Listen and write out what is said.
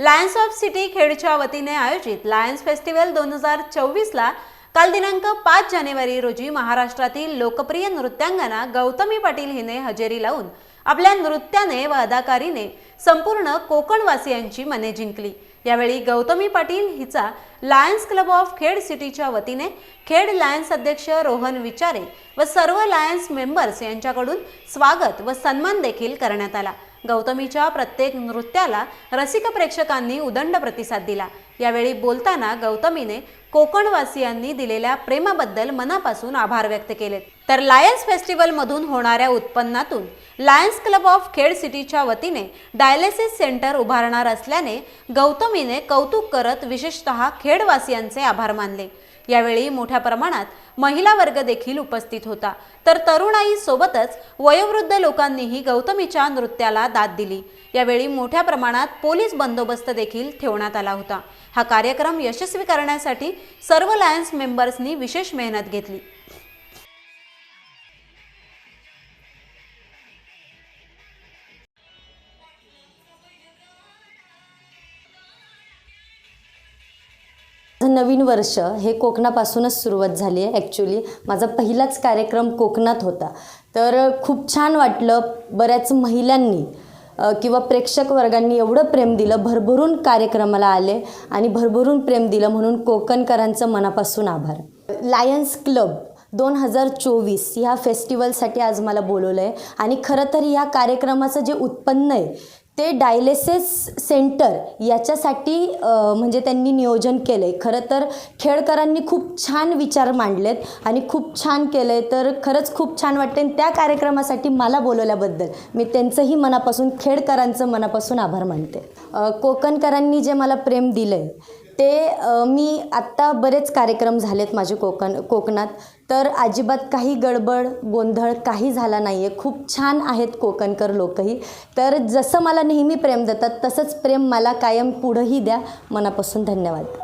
Lions of city खेडच्या वतीने आयोजित Lions festival दोन हजार चोवीसला काल दिनांक पाच जानेवारी रोजी महाराष्ट्रातील लोकप्रिय नृत्यांगना गौतमी पाटील हिने हजेरी लावून आपल्या नृत्याने व अदाकारीने संपूर्ण कोकणवासियांची मने जिंकली. यावेळी गौतमी पाटील हिचा लायन्स क्लब ऑफ खेड सिटीच्या वतीने खेड लायन्स अध्यक्ष रोहन विचारे व सर्व लायन्स मेंबर्स यांच्याकडून स्वागत व सन्मान देखील करण्यात आला. गौतमीच्या प्रत्येक नृत्याला रसिक प्रेक्षकांनी उदंड प्रतिसाद दिला. यावेळी बोलताना गौतमीने कोकणवासियांनी दिलेल्या प्रेमाबद्दल मनापासून आभार व्यक्त केलेत तर लायन्स फेस्टिवलमधून होणाऱ्या उत्पन्नातून लायन्स क्लब ऑफ खेड सिटीच्या वतीने डायलिसिस सेंटर उभारणार असल्याने गौतमीने कौतुक करत विशेषतः खेडवासियांचे आभार मानले. यावेळी मोठ्या प्रमाणात महिला वर्ग देखील उपस्थित होता. तर तरुणाई सोबतच वयोवृद्ध लोकांनीही गौतमीच्या नृत्याला दाद दिली. यावेळी मोठ्या प्रमाणात पोलीस बंदोबस्त देखील ठेवण्यात आला होता. हा कार्यक्रम यशस्वी करण्यासाठी सर्व लायन्स मेंबर्सनी विशेष मेहनत घेतली. माझं नवीन वर्ष हे कोकणापासूनच सुरुवात झाली आहे ॲक्च्युली माझा पहिलाच कार्यक्रम कोकणात होता. तर खूप छान वाटलं बऱ्याच महिलांनी किंवा प्रेक्षक वर्गांनी एवढं प्रेम दिलं भरभरून कार्यक्रमाला आले आणि भरभरून प्रेम दिलं म्हणून कोकणकरांचं मनापासून आभार. लायन्स क्लब दोन हजार चोवीस ह्या फेस्टिवलसाठी आज मला बोलवलं आहे आणि खरं तर ह्या कार्यक्रमाचं जे उत्पन्न आहे ते डायलेसिस सेंटर याच्यासाठी म्हणजे त्यांनी नियोजन केलं आहे खरं तर खेडकरांनी खूप छान विचार मांडलेत आणि खूप छान केलं आहे तर खरंच खूप छान वाटते आणि त्या कार्यक्रमासाठी मला बोलवल्याबद्दल मी त्यांचंही मनापासून खेडकरांचं मनापासून आभार मानते. कोकणकरांनी जे मला प्रेम दिलं आहे ते मी आत्ता बरेच कार्यक्रम झालेत माझे कोकण कोकणात. तर अजिबात काही गडबड गोंधळ काही झाला नाही आहे खूप छान आहेत कोकणकर लोकही. तर जसं मला मला नेहमी प्रेम देतात तसंच प्रेम मला कायम पुढंही द्या मनापासून धन्यवाद